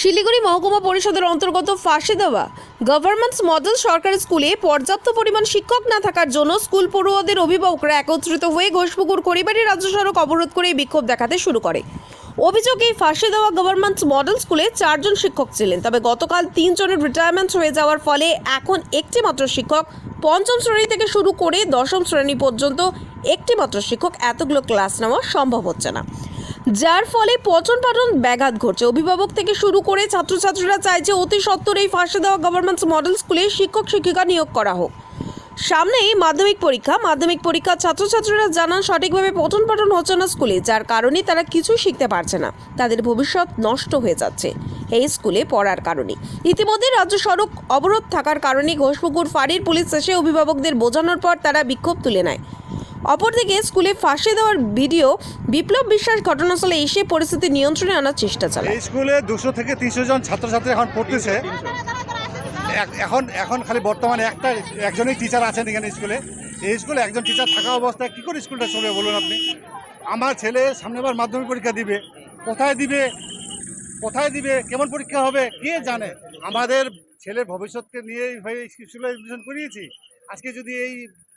শিলিগুড়ি মহকুমা পরিষদের অন্তর্গত ফাঁসি দেওয়া গভর্নমেন্টস মডেল সরকারি স্কুলে পর্যাপ্ত পরিমাণ শিক্ষক না থাকার জন্য স্কুল পড়ুয়াদের অভিভাবকরা একত্রিত হয়ে ঘোষপুকুর করিবাড়ি রাজ্য সড়ক অবরোধ করে বিক্ষোভ দেখাতে শুরু করে। অভিযোগ এই ফাঁসি দেওয়া গভর্নমেন্টস মডেল স্কুলে চারজন শিক্ষক ছিলেন, তবে গতকাল তিনজনের রিটায়ারমেন্ট হয়ে যাওয়ার ফলে এখন একটি মাত্র শিক্ষক, পঞ্চম শ্রেণি থেকে শুরু করে দশম শ্রেণি পর্যন্ত একটি মাত্র শিক্ষক, এতগুলো ক্লাস নেওয়া সম্ভব হচ্ছে না। যার ফলে পচন পাঠন ব্যাঘাত ঘটছে। অভিভাবক থেকে শুরু করে ছাত্রছাত্রীরা চাইছে অতি সত্বর এই ফাঁসি দেওয়া গভর্নমেন্টস মডেল স্কুলে শিক্ষক, শিক্ষিকা নিয়োগ করা হোক। সামনেই মাধ্যমিক পরীক্ষা। মাধ্যমিক পরীক্ষা ছাত্রছাত্রীরা জানান সঠিকভাবে পঠন পাঠন হচ্ছে না স্কুলে যার কারণে তারা কিছুই শিখতে পারছে না। তাদের ভবিষ্যৎ নষ্ট হয়ে যাচ্ছে এই স্কুলে পড়ার কারণে। ইতিমধ্যে রাজ্য সড়ক অবরোধ থাকার কারণে ঘোষপুকুর ফাঁড়ির পুলিশ এসে অভিভাবকদের বোঝানোর পর তারা বিক্ষোভ তুলে নেয়। অপরদিকে স্কুলে ফাঁসি দেওয়ার ভিডিও বিপ্লব বিশ্বাস ঘটনাস্থলে এসে পরিস্থিতি নিয়ন্ত্রণে আনার চেষ্টা চালায়। এই স্কুলে দুশো থেকে তিনশো জন ছাত্রছাত্রী এখন পড়তেছে। এখন এখন খালি বর্তমানে একটা, একজনই টিচার আছেন এখানে স্কুলে। এই স্কুলে একজন টিচার থাকা অবস্থায় কী করে স্কুলটা চলবে বলুন আপনি? আমার ছেলে সামনেবার মাধ্যমিক পরীক্ষা দিবে। কোথায় দিবে? কোথায় দিবে? কেমন পরীক্ষা হবে? কে জানে? আমাদের ছেলের ভবিষ্যৎকে নিয়েই হয়ে স্কুলে এডমিশন করিয়েছি। আজকে যদি এই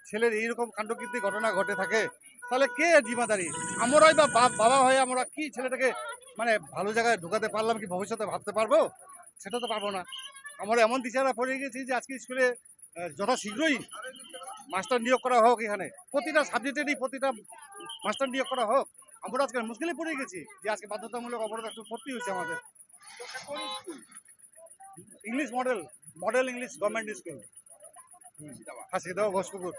ছেলের এইরকম কাণ্ডকীর্তি ঘটনা ঘটে থাকে, তাহলে কে জিম্মাদারি? আমরাই বা বাবা হয়ে আমরা কি ছেলেটাকে মানে ভালো জায়গায় ঢুকাতে পারলাম কি ভবিষ্যতে ভাবতে পারব? সেটা তো পারব না। আমরা এমন দিশারা পড়ে গেছি যে আজকে স্কুলে যথাশীঘ্রই মাস্টার নিয়োগ করা হোক এখানে। প্রতিটা সাবজেক্টেরই প্রতিটা মাস্টার নিয়োগ করা হোক। আমরা আজকে মুশকিলে পড়ে গেছি যে আজকে বাধ্যতামূলক অবরোধ একটু করতে হয়েছে আমাদের। English model model English government school. হাসি দাও ঘোষপুকুর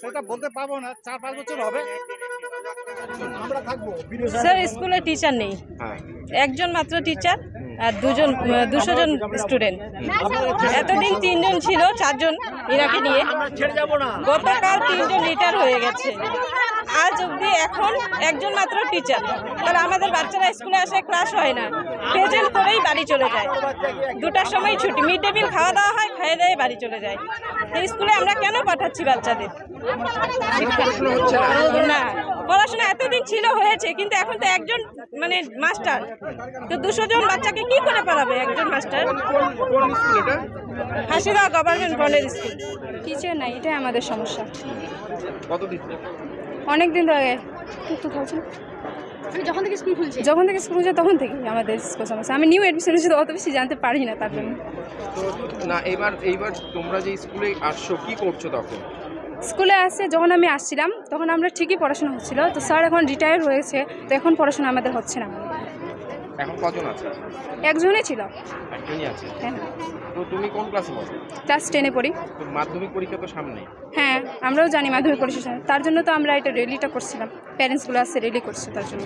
সেটা বলতে পারব না চার পাঁচ বছর হবে। আমরা থাকব স্যার স্কুলে টিচার নেই। একজন মাত্র টিচার আর দুজন দুশো জন স্টুডেন্ট এতদিন তিনজন ছিল চারজন ইরাকে নিয়ে। গতকাল তিনজন রিটায়ার হয়ে গেছে। আজ অবধি এখন একজন মাত্র টিচার তাহলে আমাদের বাচ্চারা স্কুলে আসে ক্লাস হয় না। প্রেজেন্ট করেই বাড়ি চলে যায়। দুটার সময় ছুটি। মিড ডে মিল খাওয়া দাওয়া হয় খাইয়ে দেয় বাড়ি চলে যায়। স্কুলে আমরা কেন পাঠাচ্ছি বাচ্চাদের? না পড়াশোনা এতদিন ছিল হয়েছে কিন্তু এখন তো একজন মানে মাস্টার তো দুশো জন বাচ্চাকে কি করে পড়াবে একজন মাস্টার হাসিদা গভর্নমেন্ট বন্ডের স্কুল টিচার নাই এটাই আমাদের সমস্যা। অনেক দিন ধরে যখন থেকে স্কুল খুলছে। যখন থেকে স্কুল যায় তখন থেকেই আমাদের স্কুল সমস্যা। আমি নিউ অ্যাডমিশন হয়েছি অত বেশি জানতে পারি না তার জন্য। না এবার এইবার তোমরা যে স্কুলে আসছো কি করছ তখন? স্কুলে আসছে যখন আমি আসছিলাম তখন আমরা ঠিকই পড়াশোনা হচ্ছিল। তো স্যার এখন রিটায়ার হয়েছে তো এখন পড়াশোনা আমাদের হচ্ছে না। এখন কজন আছে? একজনই ছিল। একজনই আছে? হ্যাঁ। তো তুমি কোন ক্লাসে পড়ো? ক্লাস টেনে পড়ি। তো মাধ্যমিক পরীক্ষা তো সামনে। হ্যাঁ আমরাও জানি মাধ্যমিক পরিষেবা তার জন্য তো আমরা এটা রেলিটা করছিলাম। প্যারেন্টসগুলো আসছে রেলি করছে তার জন্য।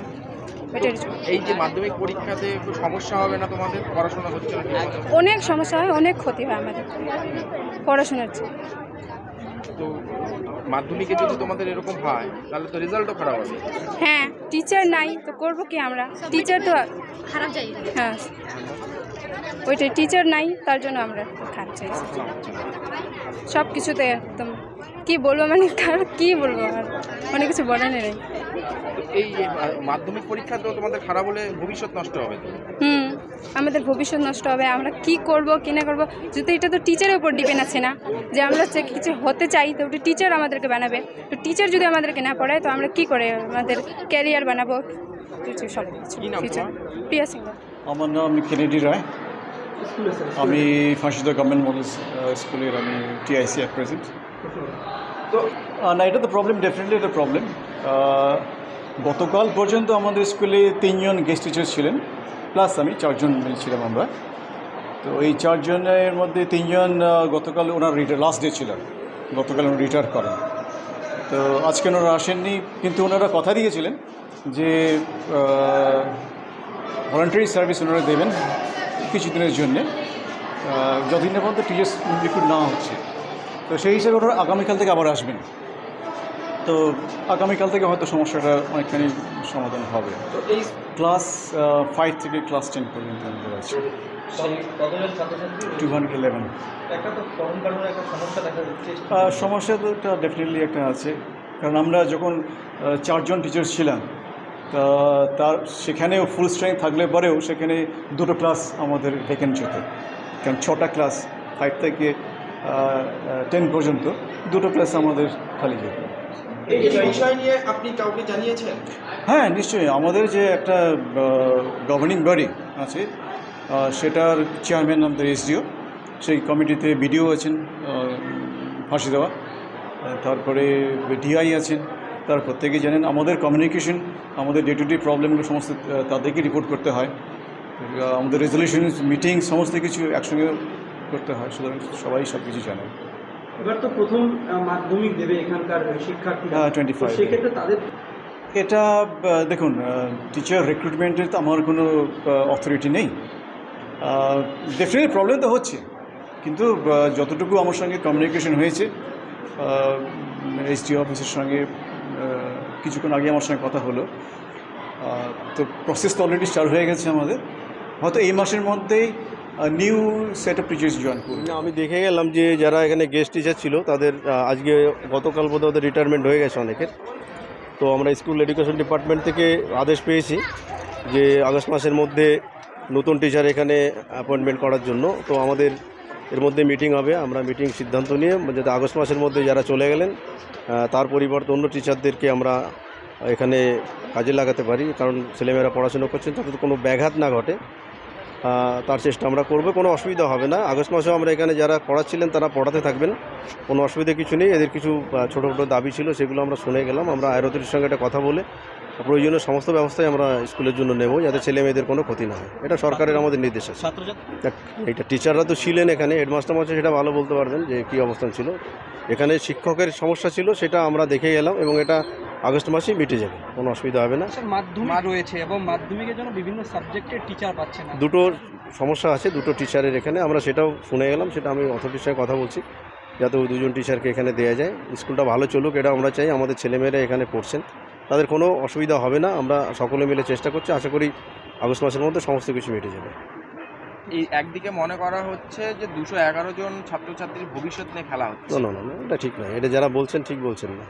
এই যে মাধ্যমিক পরীক্ষাতে সমস্যা হবে না তোমাদের? পড়াশোনা হচ্ছে না অনেক সমস্যা হয় অনেক ক্ষতি হয় আমাদের পড়াশোনার তো মাধ্যমিকে যদি তোমাদের এরকম হয় তাহলে তো রেজাল্টও খারাপ হবে। হ্যাঁ টিচার নাই তো করব কি আমরা? টিচার তো খারাপ জায়গা হ্যাঁ। ওইটাই টিচার নাই তার জন্য আমরা খারাপ চাইছি সব কিছুতে একদম কি বলব মানে কার কি বলব আর? অনেক কিছু বলার নেই। এই মাধ্যমিক পরীক্ষাতেও তোমাদের খারাপ হলে ভবিষ্যৎ নষ্ট হবে তো। হুম। আমাদের ভবিষ্যৎ নষ্ট হবে আমরা কি করব কি না করব যদি এটা তো টিচারের উপর ডিপেন্ড আছে না যে আমরা যে কিছু হতে চাই তো ওটা টিচার আমাদেরকে বানাবে। তো টিচার যদি আমাদেরকে না পড়ায় তো আমরা কি করে আমাদের ক্যারিয়ার বানাবো? কিছু সব কিছু? প্রিয়া সিং আমার নাম কেনেডি রায় আমি ফাঁসিদা গভর্নমেন্ট মডেল স্কুলের আমি টিআইসি অ্যাট প্রেজেন্ট তো না এটা তো প্রবলেম ডেফিনেটলি এটা প্রবলেম গতকাল পর্যন্ত আমাদের স্কুলে তিনজন গেস্ট টিচার ছিলেন। প্লাস আমি চারজন ছিলাম আমরা। তো এই চারজনের মধ্যে তিনজন গতকাল ওনার রিটায়ার লাস্ট ডে ছিল গতকাল ওনার রিটায়ার করেন। তো আজকে ওনারা আসেননি, কিন্তু ওনারা কথা দিয়েছিলেন যে ভলান্টারি সার্ভিস ওনারা দেবেন কিছুদিনের জন্যে। যতদিনের পর্যন্ত টিচার্স রিক্রুট না হচ্ছে। তো সেই হিসাবে ওনারা আগামীকাল থেকে আবার আসবেন। তো আগামীকাল থেকে হয়তো সমস্যাটা অনেকখানি সমাধান হবে। তো এই ক্লাস ফাইভ থেকে ক্লাস টেন পর্যন্ত আমাদের আছে টু হান্ড্রেড ইলেভেন সমস্যা তো একটা ডেফিনেটলি একটা আছে। কারণ আমরা যখন চারজন টিচার ছিলাম তা তার সেখানেও ফুল স্ট্রেংথ থাকলে পরেও সেখানে দুটো ক্লাস আমাদের ভ্যাকেন্ট হতো। কারণ ছটা ক্লাস ফাইভ থেকে টেন পর্যন্ত দুটো ক্লাস আমাদের খালি যেত। হ্যাঁ নিশ্চয়ই। আমাদের যে একটা গভর্নিং বডি আছে সেটার চেয়ারম্যান আমাদের এসডিও সেই কমিটিতে বিডিও আছেন ফাঁসি দেওয়া। তারপরে ডিআই আছেন, তার প্রত্যেকেই জানেন। আমাদের কমিউনিকেশন আমাদের ডে টু ডে প্রবলেমগুলো সমস্ত তাদেরকে রিপোর্ট করতে হয়। আমাদের রেজলিউশন মিটিং সমস্ত কিছু একসঙ্গে করতে হয়, সুতরাং সবাই সব কিছু জানেন এবার তো প্রথম মাধ্যমিক দেবে এখানকার শিক্ষার্থীরা। হ্যাঁ, 25 তো সেক্ষেত্রে তাদের এটা দেখুন টিচার রিক্রুটমেন্টের তো আমার কোনো অথরিটি নেই। ডেফিনেটলি প্রবলেম তো হচ্ছে। কিন্তু যতটুকু আমার সঙ্গে কমিউনিকেশন হয়েছে এসডি অফিসের সঙ্গে কিছুক্ষণ আগে আমার সঙ্গে কথা হলো। তো প্রসেস তো অলরেডি স্টার্ট হয়ে গেছে আমাদের। হয়তো এই মাসের মধ্যেই new set of teachers join করবে না, আমি দেখে গেলাম যে যারা এখানে গেস্ট টিচার ছিল তাদের আজকে গতকাল বোধহয় ওদের রিটায়ারমেন্ট হয়ে গেছে অনেকের। তো আমরা স্কুল এডুকেশন ডিপার্টমেন্ট থেকে আদেশ পেয়েছি যে আগস্ট মাসের মধ্যে নতুন টিচার এখানে অ্যাপয়েন্টমেন্ট করার জন্য। তো আমাদের এর মধ্যে মিটিং হবে আমরা মিটিং সিদ্ধান্ত নিয়ে যাতে আগস্ট মাসের মধ্যে যারা চলে গেলেন তার পরিবর্তে অন্য টিচারদেরকে আমরা এখানে কাজে লাগাতে পারি। কারণ ছেলেমেয়েরা পড়াশোনা করছেন তাতে কোনো ব্যাঘাত না ঘটে। তার চেষ্টা আমরা করব কোনো অসুবিধা হবে না। আগস্ট মাসেও আমরা এখানে যারা পড়াচ্ছিলেন তারা পড়াতে থাকবেন। কোনো অসুবিধা কিছু নেই। এদের কিছু ছোটো ছোটো দাবি ছিল সেগুলো আমরা শুনে গেলাম। আমরা আয়রতির সঙ্গে একটা কথা বলে প্রয়োজনীয় সমস্ত ব্যবস্থাই আমরা স্কুলের জন্য নেব যাতে ছেলে মেয়েদের কোনো ক্ষতি না হয়। এটা সরকারের আমাদের নির্দেশ আছে। দেখ, এটা টিচাররা তো ছিলেন এখানে। হেডমাস্টার মশাই সেটা ভালো বলতে পারবেন যে কী অবস্থান ছিল। এখানে শিক্ষকের সমস্যা ছিল সেটা আমরা দেখে গেলাম এবং এটা আগস্ট মাসেই মিটে যাবে কোনো অসুবিধা হবে না। মাধ্যমিক রয়েছে এবং মাধ্যমিকের জন্য বিভিন্ন সাবজেক্টের টিচার পাচ্ছে না। দুটো সমস্যা আছে দুটো টিচারের এখানে। আমরা সেটাও শুনে গেলাম সেটা আমি অথরিটির সঙ্গে কথা বলছি যাতে ওই দুজন টিচারকে এখানে দেওয়া যায়। স্কুলটা ভালো চলুক এটা আমরা চাই আমাদের ছেলেমেয়েরা এখানে পড়ছেন। তাদের কোনো অসুবিধা হবে না আমরা সকলে মিলে চেষ্টা করছি আশা করি আগস্ট মাসের মধ্যে সমস্ত কিছু মিটে যাবে। এই একদিকে মনে করা হচ্ছে যে দুশো এগারো জন ছাত্রছাত্রীর ভবিষ্যৎ নিয়ে খেলা হচ্ছে। না না না না, এটা ঠিক নয়। এটা যারা বলছেন ঠিক বলছেন না।